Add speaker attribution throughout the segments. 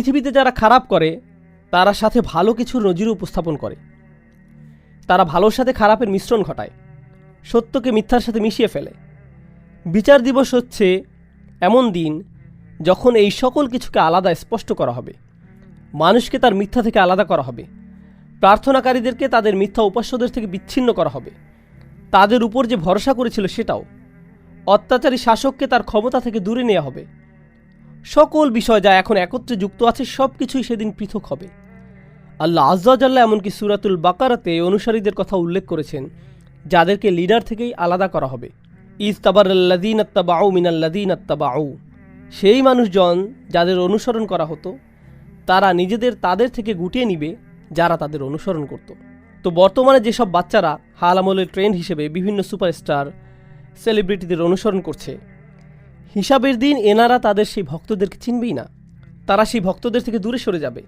Speaker 1: পৃথিবীতে যারা খারাপ করে, তারা সাথে ভালো কিছুর নজির উপস্থাপন করে। তারা ভালোর সাথে খারাপের মিশ্রণ ঘটায়, সত্যকে মিথ্যার সাথে মিশিয়ে ফেলে। বিচার দিবস হচ্ছে এমন দিন যখন এই সকল কিছুকে আলাদা স্পষ্ট করা হবে। মানুষকে তার মিথ্যা থেকে আলাদা করা হবে। প্রার্থনাকারীদেরকে তাদের মিথ্যা উপাস্যদের থেকে বিচ্ছিন্ন করা হবে। তাদের উপর যে ভরসা করেছিল সেটাও। অত্যাচারী শাসককে তার ক্ষমতা থেকে দূরে নেওয়া হবে। সকল বিষয় যা এখন একত্রে যুক্ত আছে সব কিছুই সেদিন পৃথক হবে। আল্লাহ আজ্জাল্লাহ এমনকি সুরাতুল বাকারাতে অনুসারীদের কথা উল্লেখ করেছেন, যাদেরকে লিডার থেকেই আলাদা করা হবে। ইজ তাবার আল্লাদিন আত্তাবাউ মিনাল্লাদিন আত্তাবাউ সেই মানুষজন যাদের অনুসরণ করা হতো, তারা নিজেদের তাদের থেকে গুটিয়ে নিবে যারা তাদের অনুসরণ করত। তো বর্তমানে যেসব বাচ্চারা হাল আমলের ট্রেন্ড হিসেবে বিভিন্ন সুপারস্টার সেলিব্রিটিদের অনুসরণ করছে হিসাবের দিন এনারা তাদের সেই ভক্তদেরকে চিনবেই না। তারা সেই ভক্তদের থেকে দূরে সরে যাবে।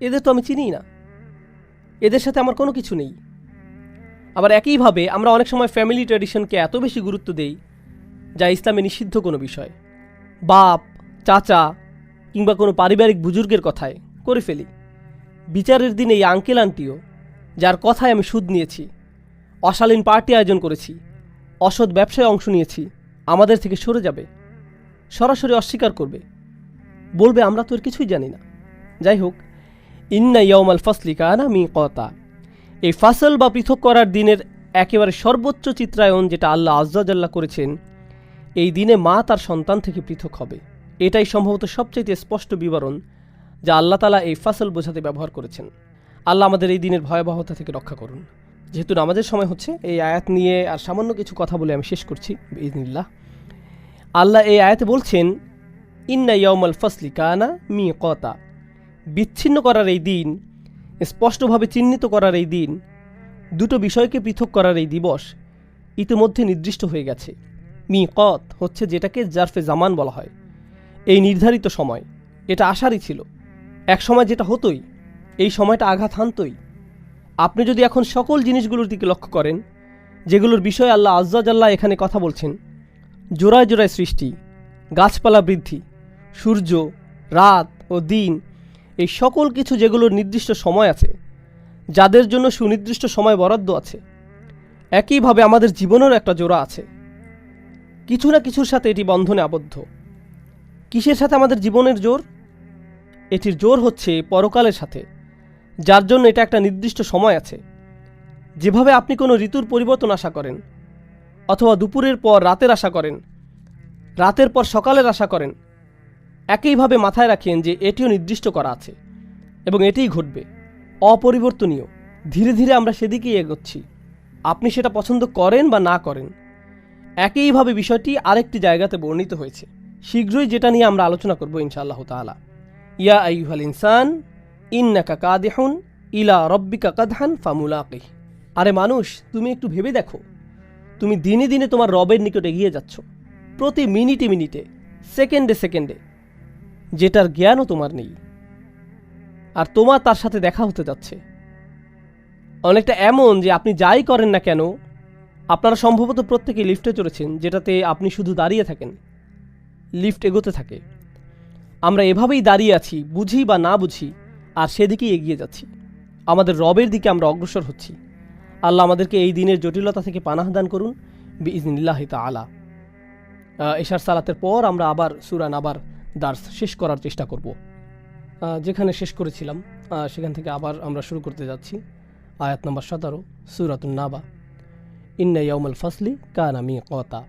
Speaker 1: এদের তো আমি চিনিই না। এদের সাথে আমার কোনো কিছু নেই। আবার একইভাবে আমরা অনেক সময় ফ্যামিলি ট্র্যাডিশনকে এত বেশি গুরুত্ব দেই, যা ইসলামে নিষিদ্ধ কোনো বিষয়। বাপ, চাচা কিংবা কোনো পারিবারিক বুজুর্গের কথায় করে ফেলি। বিচারের দিন এই আঙ্কেল আন্টিও যার কথায় আমি সুদ নিয়েছি, অশালীন পার্টি আয়োজন করেছি, অসৎ ব্যবসায় অংশ নিয়েছি আমাদের থেকে সরে যাবে। সরাসরি অস্বীকার করবে। বলবে, আমরা তো এর কিছুই জানি না। যাই হোক, ইন্না ইয়মাল ফসলি কানা মি কতা এই ফাসল বা পৃথক করার দিনের একেবারে সর্বোচ্চ চিত্রায়ন যেটা আল্লাহ আজ্জাজাল্লাহ করেছেন, এই দিনে মা তার সন্তান থেকে পৃথক হবে। এটাই সম্ভবত সবচাইতে স্পষ্ট বিবরণ যা আল্লাহ তালা এই ফাসল বোঝাতে ব্যবহার করেছেন। আল্লাহ আমাদের এই দিনের ভয়াবহতা থেকে রক্ষা করুন। যেহেতু নামাজের সময় হচ্ছে, এই আয়াত নিয়ে আর সামান্য কিছু কথা বলে আমি শেষ করছি ইদিনিল্লাহ আল্লাহ এই আয়াতে বলছেন, ইন্না ইয়মাল ফসলি কানা মি কতা বিচ্ছিন্ন করার এই দিন, স্পষ্টভাবে চিহ্নিত করার এই দিন, দুটো বিষয়কে পৃথক করার এই দিবস ইতিমধ্যে নির্দিষ্ট হয়ে গেছে। মি কত হচ্ছে যেটাকে জারফে জামান বলা হয়। এই নির্ধারিত সময়, এটা আশারই ছিল। এক সময় যেটা হতোই, এই সময়টা আঘাত হানতই। আপনি যদি এখন সকল জিনিসগুলোর দিকে লক্ষ্য করেন, যেগুলোর বিষয়ে আল্লাহ আজ্জাজাল্লাহ এখানে কথা বলছেন, জোড়ায় জোড়ায় সৃষ্টি, গাছপালা বৃদ্ধি, সূর্য, রাত ও দিন, এই সকল কিছু যেগুলোর নির্দিষ্ট সময় আছে, যাদের জন্য সুনির্দিষ্ট সময় বরাদ্দ আছে, একইভাবে আমাদের জীবনেরও একটা জোড়া আছে। কিছু না কিছুর সাথে এটি বন্ধনে আবদ্ধ। কিসের সাথে আমাদের জীবনের জোর? এটির জোর হচ্ছে পরকালের সাথে। যার জন্য এটা একটা নির্দিষ্ট সময় আছে। যেভাবে আপনি কোনো ঋতুর পরিবর্তন আশা করেন, অথবা দুপুরের পর রাতের আশা করেন, রাতের পর সকালের আশা করেন, একইভাবে মাথায় রাখেন যে এটিও নির্দিষ্ট করা আছে এবং এটিই ঘটবে। অপরিবর্তনীয়। ধীরে ধীরে আমরা সেদিকেই এগোচ্ছি। আপনি সেটা পছন্দ করেন বা না করেন, একইভাবে বিষয়টি আরেকটি জায়গাতে বর্ণিত হয়েছে। শীঘ্রই যেটা নিয়ে আমরা আলোচনা করব ইনশাআল্লাহ তাআলা। ইয়া আইহাল ইনসান ইন্নাকা কাদেহুন ইলা রব্বিকা কাদহান ফামুলাকিহ আরে মানুষ, তুমি একটু ভেবে দেখো। তুমি দিনে দিনে তোমার রবের নিকট এগিয়ে যাচ্ছ। প্রতি মিনিটে মিনিটে, সেকেন্ডে সেকেন্ডে। যেটার জ্ঞানও তোমার নেই। আর তোমার তার সাথে দেখা হতে যাচ্ছে। অনেকটা এমন যে আপনি যাই করেন না কেন, আপনারা সম্ভবত প্রত্যেকে লিফটে চড়েছেন, যেটাতে আপনি শুধু দাঁড়িয়ে থাকেন। লিফট এগোতে থাকে। আমরা এভাবেই দাঁড়িয়ে আছি, বুঝি বা না বুঝি আর সেদিকেই এগিয়ে যাচ্ছি। আমাদের রবের দিকে আমরা অগ্রসর হচ্ছি। আল্লাহ আমাদেরকে এই দিনের জটিলতা থেকে পানাহ দান করুন বিইজনিল্লাহ আলা এশার সালাতের পর আমরা আবার সুরান আবার দার্স শেষ করার চেষ্টা করব। যেখানে শেষ করেছিলাম সেখান থেকে আবার আমরা শুরু করতে যাচ্ছি। আয়াত নম্বর সতেরো, সুরাতুন নাবা। ইন্না ইয়াউমাল ফাসলি কানামি কতা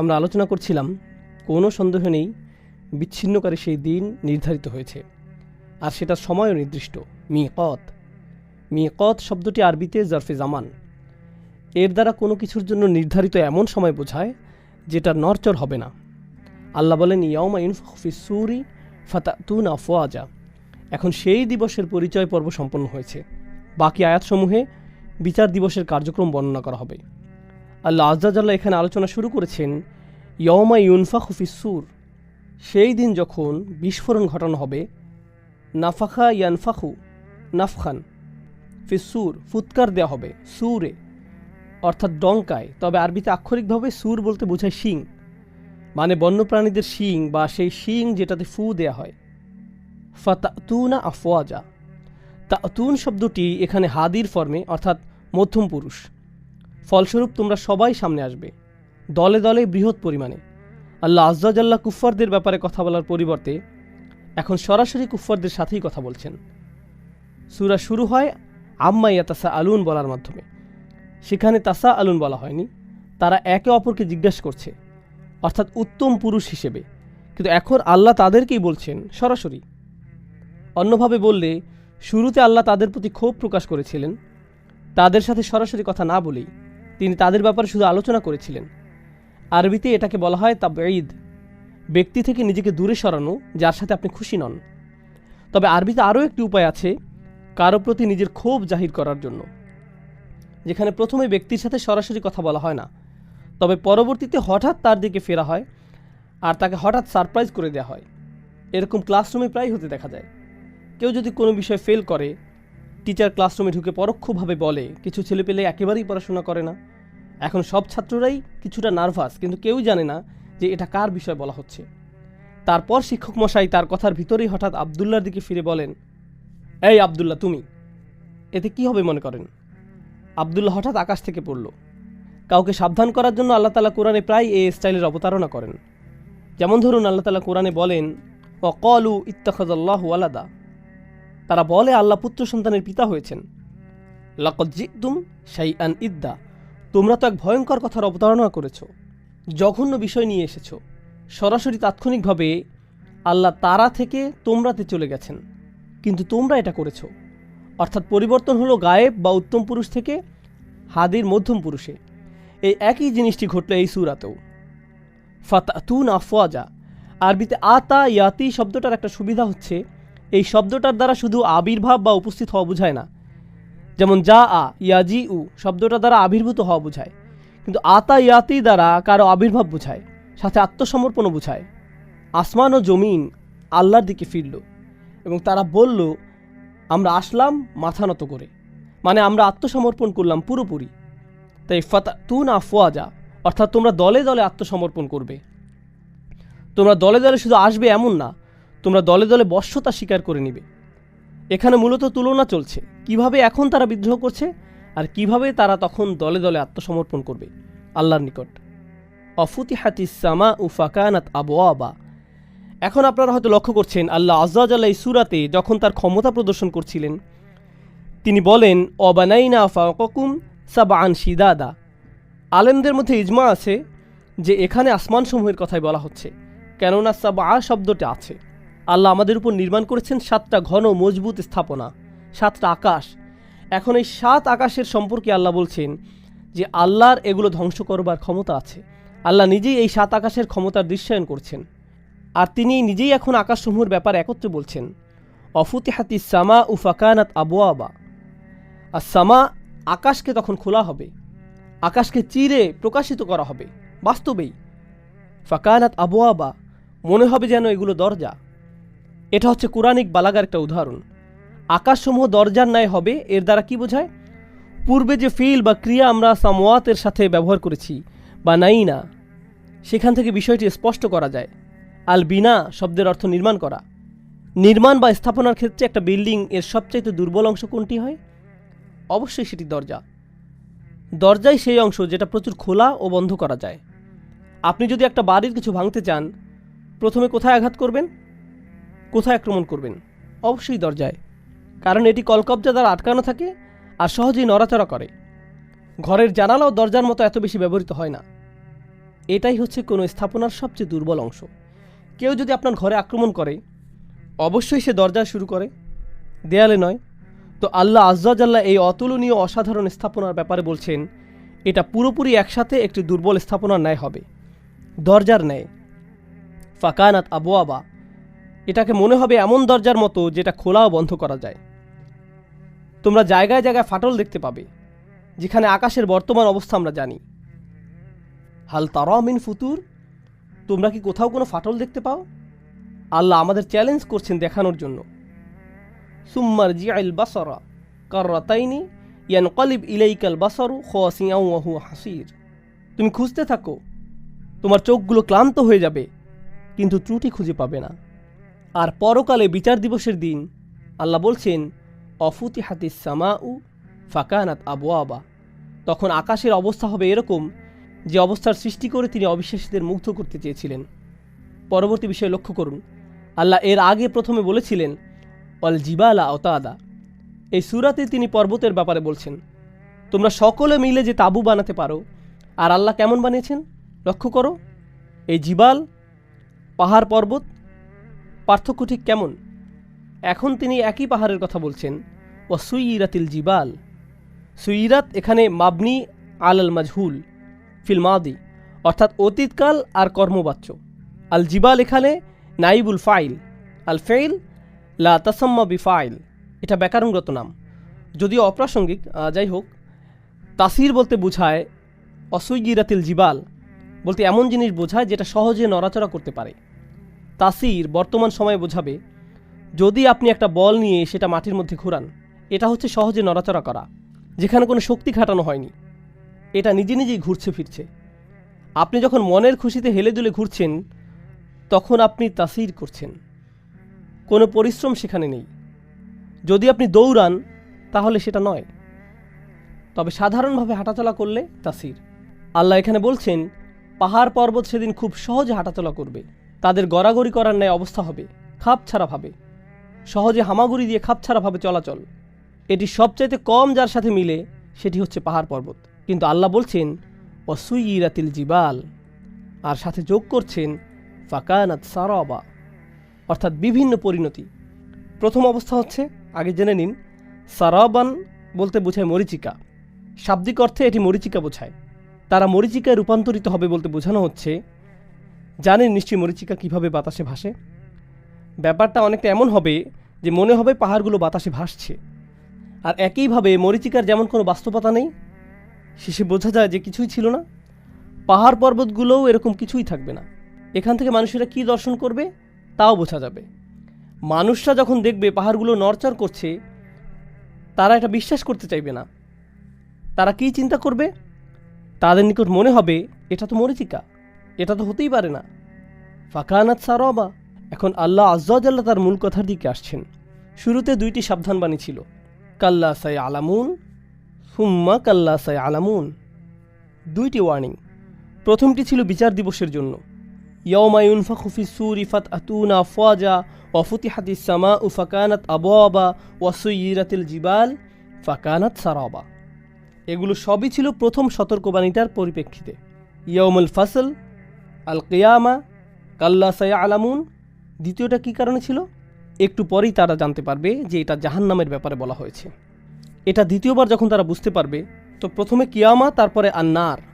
Speaker 1: আমরা আলোচনা করছিলাম, কোনো সন্দেহ নেই, বিচ্ছিন্নকারী সেই দিন নির্ধারিত হয়েছে। আর সেটা সময়ও নির্দিষ্ট। মি কত মি কত শব্দটি আরবিতে জরফে জামান। এর দ্বারা কোনো কিছুর জন্য নির্ধারিত এমন সময় বোঝায় যেটা নরচর হবে না। আল্লাহ বলেন ইয়মা ইনফিসুরি ফাতাতুন আফওয়াজা এখন সেই দিবসের পরিচয় পর্ব সম্পন্ন হয়েছে। বাকি আয়াতসমূহে বিচার দিবসের কার্যক্রম বর্ণনা করা হবে। আল্লাহ আজ্জাজাল্লাহ এখানে আলোচনা শুরু করেছেন ইয়মা ইউনফা সুর। সেই দিন যখন বিস্ফোরণ ঘটানো হবে নাফাখা ইয়ানফাখু নাফখান। ফিসুর ফুৎকার দেওয়া হবে, সুরে। অর্থাৎ ডঙ্কায়, তবে আরবিতে আক্ষরিকভাবে সুর বলতে বোঝায় শিং। মানে বন্যপ্রাণীদের শিং বা সেই শিং যেটাতে ফু দেয়া হয়। ফাতাতুনা আফওয়াজা। তাতুন শব্দটি এখানে হাদির ফর্মে, অর্থাৎ মধ্যম পুরুষ। ফলস্বরূপ তোমরা সবাই সামনে আসবে, দলে দলে বৃহৎ পরিমাণে। আল্লাহ আজ্জাজাল্লাহ কুফফারদের ব্যাপারে কথা বলার পরিবর্তে এখন সরাসরি কুফফারদের সাথেই কথা বলছেন। সুরা শুরু হয় আম্মাইয়া তাসা আলুন বলার মাধ্যমে। সেখানে তাসা আলুন বলা হয়নি, তারা একে অপরকে জিজ্ঞাসা করছে, অর্থাৎ উত্তম পুরুষ হিসেবে। কিন্তু এখন আল্লাহ তাদেরকেই বলছেন, সরাসরি। অন্যভাবে বললে, শুরুতে আল্লাহ তাদের প্রতি ক্ষোভ প্রকাশ করেছিলেন। তাদের সাথে সরাসরি কথা না বলেই তিনি তাদের ব্যাপারে শুধু আলোচনা করেছিলেন। আরবিতে এটাকে বলা হয় তাবঈদ। ব্যক্তি থেকে নিজেকে দূরে সরানো, যার সাথে আপনি খুশি নন। তবে আরবিতে আরও একটি উপায় আছে, কারও প্রতি নিজের ক্ষোভ জাহির করার জন্য। যেখানে প্রথমে ব্যক্তির সাথে সরাসরি কথা বলা হয় না, তবে পরবর্তীতে হঠাৎ তার দিকে ফেরা হয় আর তাকে হঠাৎ সারপ্রাইজ করে দেওয়া হয়। এরকম ক্লাসরুমে প্রায় হতে দেখা যায়। কেউ যদি কোনো বিষয়ে ফেল করে, টিচার ক্লাসরুমে ঢুকে পরোক্ষভাবে বলে, কিছু ছেলেপেলে একেবারেই পড়াশোনা করে না। এখন সব ছাত্ররাই কিছুটা নার্ভাস, কিন্তু কেউই জানে না যে এটা কার বিষয় বলা হচ্ছে। তারপর শিক্ষক মশাই তার কথার ভিতরেই হঠাৎ আবদুল্লার দিকে ফিরে বলেন, এই আবদুল্লাহ, তুমি? এতে কি হবে মনে করেন? আবদুল্লাহ হঠাৎ আকাশ থেকে পড়ল। কাউকে সাবধান করার জন্য আল্লাহ তালা কোরআনে প্রায় এই স্টাইলের অবতারণা করেন। যেমন ধরুন আল্লাহ তালা কোরআনে বলেন ও কলু ইত্তাখাজাল্লাহ আলাদা তারা বলে, আল্লাহ পুত্র সন্তানের পিতা হয়েছেন। লাকজিতুম শাই আন ইদ্দা। তোমরা তো এক ভয়ঙ্কর কথার অবতারণা করেছ। জঘন্য বিষয় নিয়ে এসেছ। সরাসরি তাৎক্ষণিকভাবে আল্লাহ তারা থেকে তোমরাতে চলে গেছেন। কিন্তু তোমরা এটা করেছ। অর্থাৎ পরিবর্তন হলো গায়েব বা উত্তম পুরুষ থেকে হাদির মধ্যম পুরুষে। এই একই জিনিসটি ঘটল এই সুরাতেও। ফাতাতুন আফওয়াজা। আরবিতে আতা ইয়াতি শব্দটার একটা সুবিধা হচ্ছে, এই শব্দটার দ্বারা শুধু আবির্ভাব বা উপস্থিত হওয়া বোঝায় না। যেমন যা আ ইয়াজি উ শব্দটা দ্বারা আবির্ভূত হওয়া বোঝায়। কিন্তু আতা ইয়াতি দ্বারা কারও আবির্ভাব বোঝায়, সাথে আত্মসমর্পণও বোঝায়। আসমান ও জমিন আল্লাহর দিকে ফিরল এবং তারা বলল, আমরা আসলাম মাথা নত করে। মানে আমরা আত্মসমর্পণ করলাম পুরোপুরি। তাই ফাতা তুন আফওয়াজা, অর্থাৎ তোমরা দলে দলে আত্মসমর্পণ করবে। তোমরা দলে দলে শুধু আসবে এমন না, তোমরা দলে দলে বশ্যতা স্বীকার করে নিবে। এখানে মূলত তুলনা চলছে। কীভাবে এখন তারা বিদ্রোহ করছে? আর কীভাবে তারা তখন দলে দলে আত্মসমর্পণ করবে? আল্লাহর নিকট। অফুতি হাতি সামা উ ফাকানাত আবোয়াবা এখন আপনারা হয়তো লক্ষ্য করছেন, আল্লাহ এই সুরাতে যখন তার ক্ষমতা প্রদর্শন করছিলেন, তিনি বলেন, অবানাইনা ফাকুম সাবান শিদাদা। আলেমদের মধ্যে ইজমা আছে যে এখানে আসমানসমূহের কথাই বলা হচ্ছে, কেননা সাবা শব্দটা আছে। আল্লাহ আমাদের উপর নির্মাণ করেছেন সাতটা ঘন মজবুত স্থাপনা, সাতটা আকাশ এখন এই সাত আকাশের সম্পর্কে আল্লাহ বলছেন যে আল্লাহর এগুলো ধ্বংস করবার ক্ষমতা আছে। আল্লাহ নিজেই এই সাত আকাশের ক্ষমতার দৃশ্যায়ন করছেন। আর তিনি নিজেই এখন আকাশসমূহের ব্যাপার একত্রে বলছেন, অফুতিহাতি সামা উফাকানাত আবোয়াবা আর সামা আকাশকে তখন খোলা হবে। আকাশকে চিরে প্রকাশিত করা হবে। বাস্তবেই ফাকানাত আবোয়াবা মনে হবে যেন এগুলো দরজা। এটা হচ্ছে কোরআনিক বালাগার একটা উদাহরণ। আকাশসমূহ দরজার ন্যায় হবে, এর দ্বারা কি বোঝায়? পূর্বে যে ফিল বা ক্রিয়া আমরা সামোয়াতের সাথে ব্যবহার করেছি, বা নাই না সেখান থেকে বিষয়টি স্পষ্ট করা যায়। আল বিনা শব্দের অর্থ নির্মাণ করা। নির্মাণ বা স্থাপনার ক্ষেত্রে একটা বিল্ডিং এর সবচাইতে দুর্বল অংশ কোনটি হয়? অবশ্যই সেটি দরজা। দরজাই সেই অংশ যেটা প্রচুর খোলা ও বন্ধ করা যায়। আপনি যদি একটা বাড়ির কিছু ভাঙতে চান, প্রথমে কোথায় আঘাত করবেন? কোথায় আক্রমণ করবেন? অবশ্যই দরজায়। কারণ এটি কলকবজা দ্বারা আটকানো থাকে আর সহজেই নড়াচড়া করে। ঘরের জানালাও দরজার মতো এত বেশি ব্যবহৃত হয় না। এটাই হচ্ছে কোনো স্থাপনার সবচেয়ে দুর্বল অংশ। কেউ যদি আপনার ঘরে আক্রমণ করে, অবশ্যই সে দরজা শুরু করে। দেয়ালে নয়, তো আল্লাহ আজ্জাজাল্লাহ এই অতুলনীয় অসাধারণ স্থাপনার ব্যাপারে বলছেন, এটা পুরোপুরি একসাথে একটি দুর্বল স্থাপনার ন্যায় হবে। দরজার ন্যায়। ফাকানাত আবোয়াবা এটাকে মনে হবে এমন দরজার মতো যেটা খোলা ও বন্ধ করা যায়। তোমরা জায়গায় জায়গায় ফাটল দেখতে পাবে, যেখানে আকাশের বর্তমান অবস্থা আমরা জানি। হাল তারা মিন ফুতুর? তোমরা কি কোথাও কোনো ফাটল দেখতে পাও? আল্লাহ আমাদের চ্যালেঞ্জ করছেন দেখানোর জন্য। সুম্মার জিআইল বাসরা, কাররাতাইনি ইয়ান কলিব ইলাইকাল বাসরু খোয়াসিয়াউ ওয়াহু হাসির। তুমি খুঁজতে থাকো, তোমার চোখগুলো ক্লান্ত হয়ে যাবে, কিন্তু ত্রুটি খুঁজে পাবে না। আর পরকালে বিচার দিবসের দিন, আল্লাহ বলছেন অফুতি হাতিস সামা উ ফাকানাত আবু আবা তখন আকাশের অবস্থা হবে এরকম যে অবস্থার সৃষ্টি করে তিনি অবিশ্বাসীদের মুগ্ধ করতে চেয়েছিলেন। পরবর্তী বিষয় লক্ষ্য করুন। আল্লাহ এর আগে প্রথমে বলেছিলেন, অল জিবালা অতাদা। এই সুরাতে তিনি পর্বতের ব্যাপারে বলছেন, তোমরা সকলে মিলে যে তাবু বানাতে পারো, আর আল্লাহ কেমন বানিয়েছেন? লক্ষ্য করো, এই জিবাল, পাহাড় পর্বত, পার্থক্য ঠিক কেমন? এখন তিনি একই পাহাড়ের কথা বলছেন। ও সুইরাতিল জিবাল। সুইরাত এখানে মাবনি আল মাজহুল ফিলমাদি অর্থাৎ অতীতকাল আর কর্মবাচ্য। আল জিবাল এখানে নাইবুল ফাইল, আল ফেইল লা তাসাম্মা বি ফাইল এটা ব্যাকরণগত নাম। যদিও অপ্রাসঙ্গিক যাই হোক, তাসির বলতে বোঝায় অসুইগিরাতিল জিবাল, বলতে এমন জিনিস বোঝায় যেটা সহজে নড়াচড়া করতে পারে। তাসির বর্তমান সময়ে বোঝাবে, যদি আপনি একটা বল নিয়ে সেটা মাটির মধ্যে ঘোরান এটা হচ্ছে সহজে নড়াচড়া করা, যেখানে কোনো শক্তি খাটানো হয়নি। এটা নিজে নিজেই ঘুরছে ফিরছে। আপনি যখন মনের খুশিতে হেলে দুলে ঘুরছেন, তখন আপনি তাসির করছেন। কোনো পরিশ্রম সেখানে নেই। যদি আপনি দৌড়ান, তাহলে সেটা নয়। তবে সাধারণভাবে হাঁটাচলা করলে তাসির। আল্লাহ এখানে বলছেন, পাহাড় পর্বত সেদিন খুব সহজে হাঁটাচলা করবে। তাদের গড়াগড়ি করার ন্যায় অবস্থা হবে। খাপ ছাড়াভাবে সহজে হামাগুড়ি দিয়ে খাপ ছাড়াভাবে চলাচল। এটি সবচাইতে কম যার সাথে মিলে সেটি হচ্ছে পাহাড় পর্বত। কিন্তু আল্লাহ বলছেন অসুইরাতিল জিবাল আর সাথে যোগ করছেন, ফাকানাত সারাবা অর্থাৎ বিভিন্ন পরিণতি। প্রথম অবস্থা হচ্ছে, আগে জেনে নিন, সারাবান বলতে বোঝায় মরিচিকা। শাব্দিক অর্থে এটি মরিচিকা বোঝায়। তারা মরিচিকায় রূপান্তরিত হবে বলতে বোঝানো হচ্ছে, জানেন নিশ্চয়ই মরিচিকা কীভাবে বাতাসে ভাসে? ব্যাপারটা অনেকটা এমন হবে যে মনে হবে পাহাড়গুলো বাতাসে ভাসছে। আর একইভাবে মরিচিকার যেমন কোনো বাস্তবতা নেই, শেষে বোঝা যায় যে কিছুই ছিল না। পাহাড় পর্বতগুলোও এরকম কিছুই থাকবে না। এখান থেকে মানুষেরা কি দর্শন করবে, তাও বোঝা যাবে। মানুষরা যখন দেখবে পাহাড়গুলো নড়চড় করছে, তারা এটা বিশ্বাস করতে চাইবে না। তারা কি চিন্তা করবে? তাদের নিকট মনে হবে, এটা তো মরিচিকা, এটা তো হতেই পারে না। ফাঁকানাত সারবা। এখন আল্লাহ আজ্লাহ তার মূল কথার দিকে আসছেন। শুরুতে দুইটি সাবধানবাণী ছিল। কাল্লা সাই আলামুন সুম্মা কাল্লা সাই আলামুন দুইটি ওয়ার্নিং প্রথমটি ছিল বিচার দিবসের জন্য। ইয়মায়ুন ফখুফি সুরিফাত আতুনা ফওয়াজা ওয়াফুতিহাতি সামা উ ফাকানাত আবওয়াবা ওয়াসুইরাতিল জিবাল ফাকানাত সারাবা। এগুলো সবই ছিল প্রথম সতর্কবাণীটার পরিপ্রেক্ষিতে। ইয়মুল ফাসল, আল কিয়ামা, কাল্লা সায়া আলামুন দ্বিতীয়টা কী কারণে ছিল? একটু পরেই তারা জানতে পারবে যে এটা জাহান্নামের ব্যাপারে বলা হয়েছে। এটা দ্বিতীয়বার যখন তারা বুঝতে পারবে, তো প্রথমে কিয়ামা তারপরে আন্নার।